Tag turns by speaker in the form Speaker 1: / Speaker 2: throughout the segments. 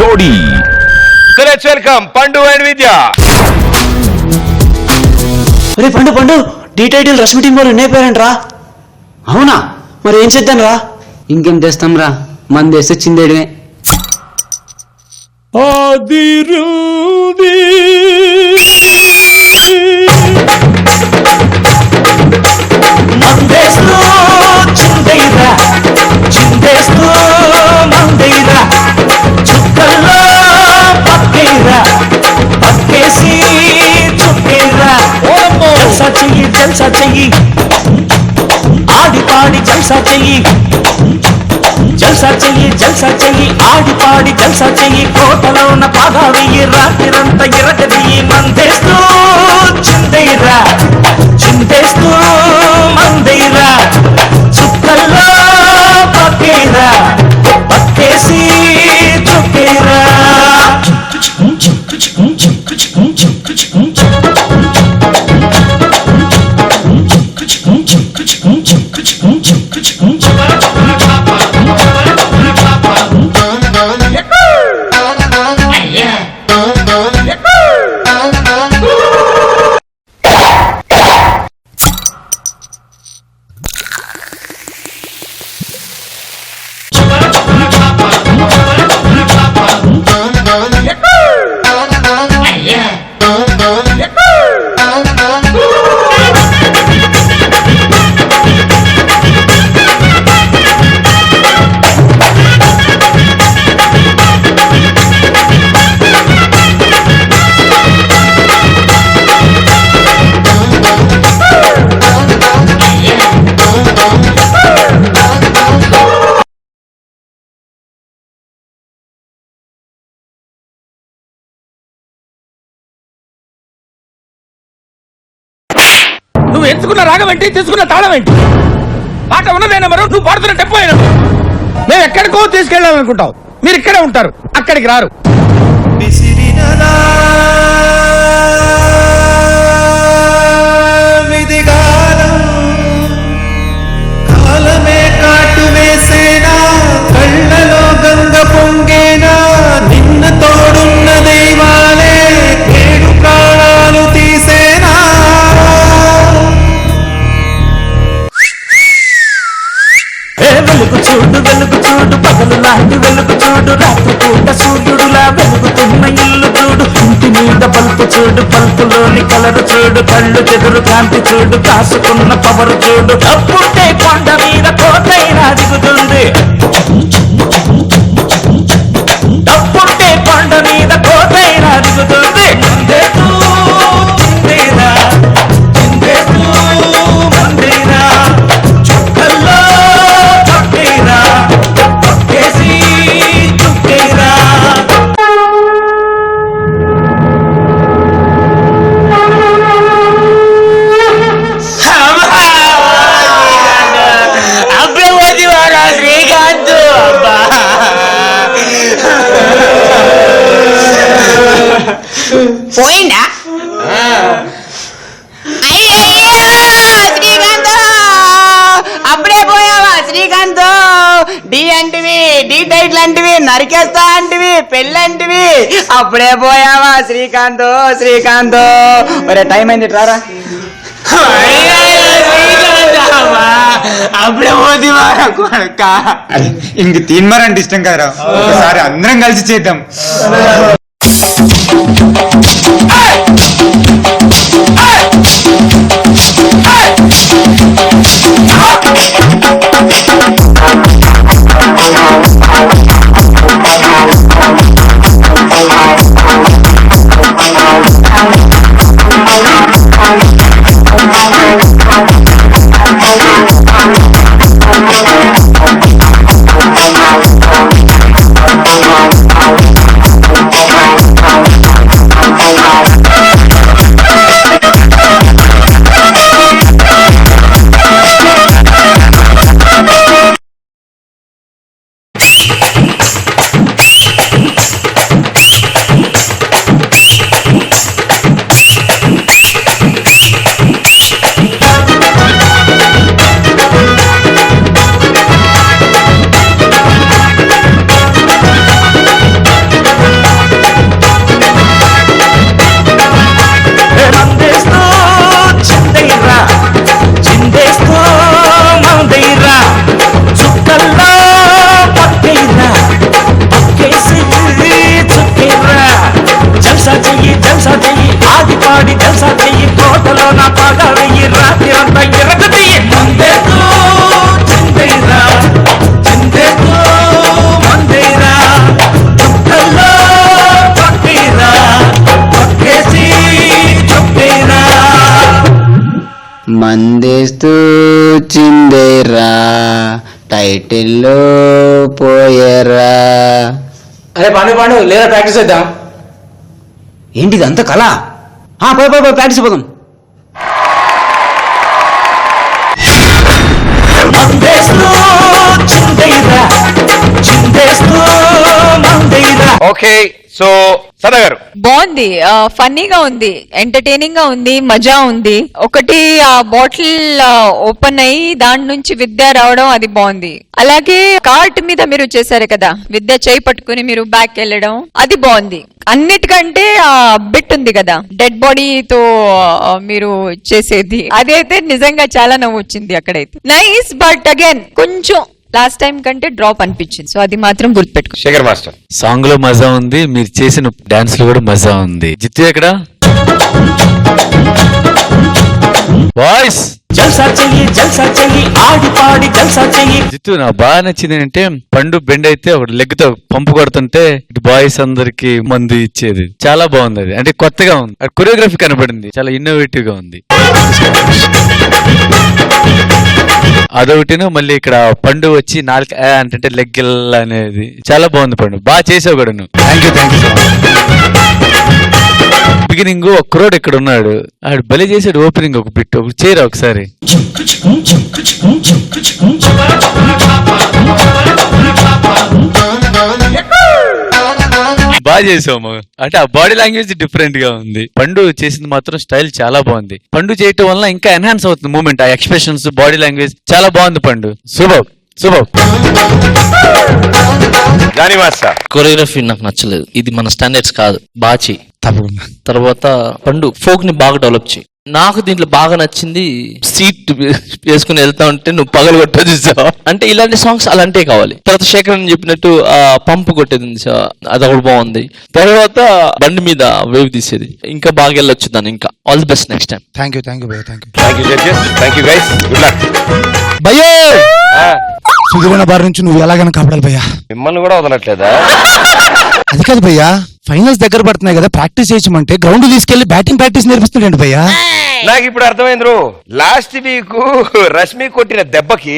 Speaker 1: జోడీ. Let's welcome Pandu and Vidya
Speaker 2: ఒరే పండు పండు టీ టైటిల్ రష్మి టీం వాళ్ళు రా అవునా? మరి ఏం చేద్దాం రా
Speaker 3: ఇంకేం చేస్తాం రా మంది వేస్తే చిందేయడమే.
Speaker 2: మందేస్తూ చిందైరా చిందేస్తూ జల్సా చెయ్యి జల్సా చెయ్యి. ఆడి పాడి జల్సా చెయ్యి. జల్సా చెయ్యి జల్సా చెయ్యి. ఆడి పాడి జల్సా చెయ్యి. కోటలోన పాగా వెయ్యి రాత్రిరంతా ఇరగదీయి మందేస్తూ చిందైరా చిందేస్తూ మందైరా చుక్కల్లో
Speaker 4: నువ్వు ఎంచుకున్న రాగం ఏంటి? తీసుకున్న తాళం ఏంటి? పాట ఉన్నదైనా మరో నువ్వు పాడుతున్న టెంపో అయినా మేము ఎక్కడికో తీసుకెళ్ళాలనుకుంటాం మీరు ఇక్కడే ఉంటారు. అక్కడికి రారు.
Speaker 5: కాలమే
Speaker 2: వెలుగు చూడు వెలుగు చూడు పగలు లాంటి వెలుగు చూడు రాత్రి పూట సూర్యుడులా వెలుగుతున్న ఇల్లు చూడు. ఇంటి మీద బల్పు చూడు బల్పులోని కలరు చూడు కళ్ళు చెదురు కాంతి చూడు కాసుకున్న పవరు చూడు. అప్పుడే కొండ మీద కోటైనా దిగుతుంది.
Speaker 6: టైట్ లాంటివి నరికేస్తా అంటివి పెళ్ళంటివి అప్పుడే పోయావా శ్రీకాంత్ శ్రీకాంత్. ఒరే టైం అయింది రారా.
Speaker 7: అప్పుడే ఇంక తినమరంటే ఇష్టం కదరా. ఒకసారి అందరం కలిసి చేద్దాం.
Speaker 3: చిందేరా టైటిల్లో పోయేరా.
Speaker 4: అరే పాండు పాండు లేదా ప్రాక్టీస్ చేద్దాం.
Speaker 3: ఏంటిది అంత కళ? ఆ, పోయి పోయి పోయి ప్రాక్టీస్ పోదాం.
Speaker 2: చిందేరా
Speaker 1: ఓకే సో సదా గారు.
Speaker 8: బాగుంది. ఫన్నీగా ఉంది ఎంటర్టైనింగ్గా ఉంది మజా ఉంది. ఒకటి ఆ బాటిల్ ఓపెన్ అయ్యి దాని నుంచి విద్య రావడం అది బాగుంది. అలాగే కార్ట్ మీద మీరు చేశారు కదా విద్య చేయి పట్టుకుని మీరు బ్యాక్ వెళ్ళడం అది బాగుంది. అన్నిటికంటే ఆ బిట్ ఉంది కదా డెడ్ బాడీతో మీరు చేసేది. అదైతే నిజంగా చాలా నవ్వు వచ్చింది అక్కడైతే. నైస్ బట్ అగైన్ కొంచెం లాస్ట్ టైం కంటే డ్రాప్ అనిపించింది. సో అది మాత్రం గుర్తుపెట్టుకో.
Speaker 1: శేఖర్ మాస్టర్.
Speaker 9: సాంగ్లో మజా ఉంది మీరు చేసిన డాన్స్లో కూడా మజా ఉంది. జిత్తు ఎక్కడ? వాయిస్
Speaker 2: జల్సా చెయ్యి జల్సా చెయ్యి ఆడి పాడి జల్సా చెయ్యి.
Speaker 9: జిత్తు నాకు బాగా నచ్చింది ఏంటంటే పండు బెండ్ అయితే ఒక లెగ్తో పంపు కొడుతుంటే ఇటు బాయ్స్ అందరికి మందు ఇచ్చేది. చాలా బాగుంది అది. అంటే కొత్తగా ఉంది. కొరియోగ్రఫీ కనబడింది. చాలా ఇన్నోవేటివ్గా ఉంది. అదొకటిను మళ్ళీ ఇక్కడ పండు వచ్చి నాలుగు ఆ అంటే లెగ్ అనేది. చాలా బాగుంది పండు. బాగా చేసావు కూడా నువ్వు. Thank you thank you beginning ఒక క్రోడ్ ఇక్కడ ఉన్నాడు. ఆడు బలి చేసాడు ఓపెనింగ్ ఒక బిట్ ఒక చేయరా ఒకసారి బాగా చేసాము అంటే ఆ బాడీ లాంగ్వేజ్ డిఫరెంట్గా ఉంది. పండు చేసింది మాత్రం స్టైల్ చాలా బాగుంది. పండు చేయటం వల్ల ఇంకా ఎన్హాన్స్ అవుతుంది మూమెంట్ ఆ ఎక్స్ప్రెషన్స్ బాడీ లాంగ్వేజ్ చాలా బాగుంది పండు. శుభం. శుభం.
Speaker 1: Johnny master.
Speaker 10: కొరియోగ్రఫీ నాకు నచ్చలేదు. ఇది మన స్టాండర్డ్స్ కాదు. బాచి.
Speaker 9: తప్పకుండా.
Speaker 10: తర్వాత పండు ఫోక్ని బాగా డెవలప్ చేయి. నాకు దీంట్లో బాగా నచ్చింది సీట్ వేసుకుని వెళ్తా ఉంటే నువ్వు పగలు కొట్టా చూసావా? అంటే ఇలాంటి సాంగ్స్ అలాంటివి కావాలి. తర్వాత శేఖర్ అని చెప్పినట్టు ఆ పంపు కొట్టేది? అది ఒకటి బాగుంది. తర్వాత బండి మీద వేవ్ తీసేది. ఇంకా బాగా వెళ్ళొచ్చు దాన్ని ఇంకా. All the best next time
Speaker 9: thank you thank you thank you
Speaker 1: thank you judges thank you guys good luck
Speaker 9: భయ్యో బారి నుంచి నువ్వు ఎలాగైనా కాపాడాలి భయ్యా
Speaker 1: మిమ్మల్ని కూడా వదలట్లేదా?
Speaker 9: అది కాదు భయ్యా ఫైనల్స్ దగ్గర పడుతున్నాయి కదా ప్రాక్టీస్ చేయమంటే గ్రౌండ్ తీసుకెళ్ళి బ్యాటింగ్ ప్రాక్టీస్ నేర్పిస్తున్నాడు భయ్యా.
Speaker 1: నాకు ఇప్పుడు అర్థమైంది రో లాస్ట్ వీక్ రష్మి కొట్టిన దెబ్బకి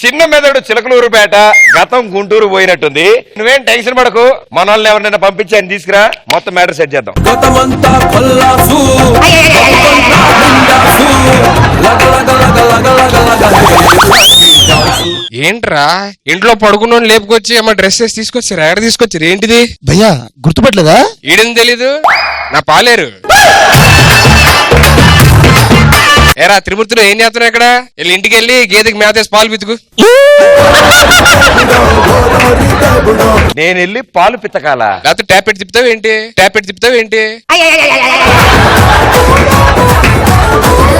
Speaker 1: చిన్న మెదడు చిలకలూరుపేట గతం గుంటూరు పోయినట్టుంది నువ్వేం టెన్షన్ పడకు మన వాళ్ళని ఎవరినైనా పంపించి ఆయన తీసుకురా మొత్తం మ్యాటర్ సెట్ చేద్దాం
Speaker 5: గతమంతా
Speaker 11: ఏంట్రా? ఇంట్లో పడుకున్న లేపుకొచ్చి ఏమో డ్రెస్ వేసి తీసుకొచ్చారు? ఎక్కడ తీసుకొచ్చారు? ఏంటిది?
Speaker 9: భయ్యా గుర్తుపట్టలేదా?
Speaker 11: ఈడని తెలీదు? నా పాలేరు. ఏరా త్రిమూర్తిలో ఏం చేస్తున్నావు ఇక్కడ? వెళ్ళి ఇంటికి వెళ్ళి గేదెకి మేతేసి పాలు పితుకు.
Speaker 1: నేను వెళ్ళి పాలు పిత్తకాల
Speaker 11: లేకపోతే ట్యాపెట్ తిప్పుతావు ఏంటి ట్యాపెట్ తిప్పుతావు ఏంటి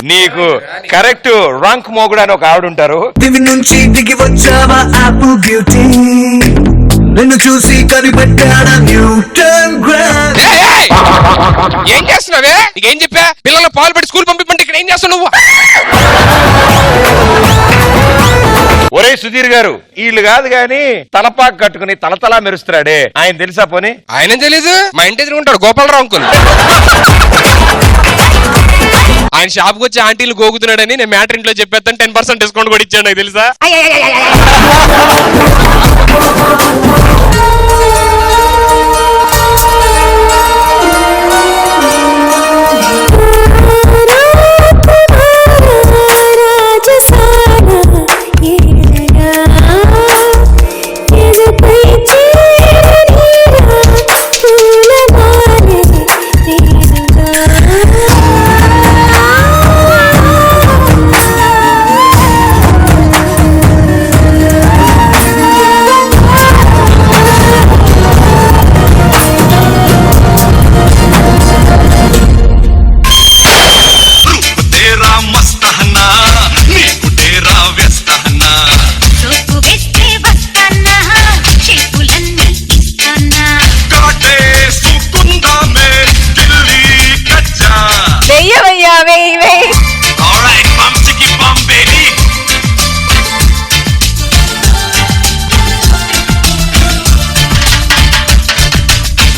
Speaker 1: నీకు కరెక్ట్ రాంక్ మోగుడు అని ఒక ఆవిడ ఉంటారు
Speaker 5: నుంచి దిగి వచ్చావా ఆపు బ్యూటీ నిన్ను చూసి కనిపెట్టాడా న్యూటన్ గ్రాండ్!
Speaker 11: ఏం చేస్తున్నావే? నీకేం చెప్పా? పిల్లలు పాలు పెట్టి స్కూల్ పంపిమంటే ఇక్కడ ఏం చేస్తావు నువ్వు?
Speaker 1: ఒరే సుధీర్ గారు వీళ్ళు కాదు గాని తలపాకు కట్టుకుని తలతలా మెరుస్తున్నాడే. ఆయన తెలుసా పోనీ?
Speaker 11: ఆయన తెలీదు. మా ఇంటి ఎదురు ఉంటాడు గోపాలరావు అంకుల్. ఆయన షాప్కి వచ్చి ఆంటీలు గోగుతున్నాడని నేను మ్యాటర్ ఇంట్లో చెప్పేస్తాను టెన్ పర్సెంట్ డిస్కౌంట్ కూడా ఇచ్చాడు నాకు తెలుసా?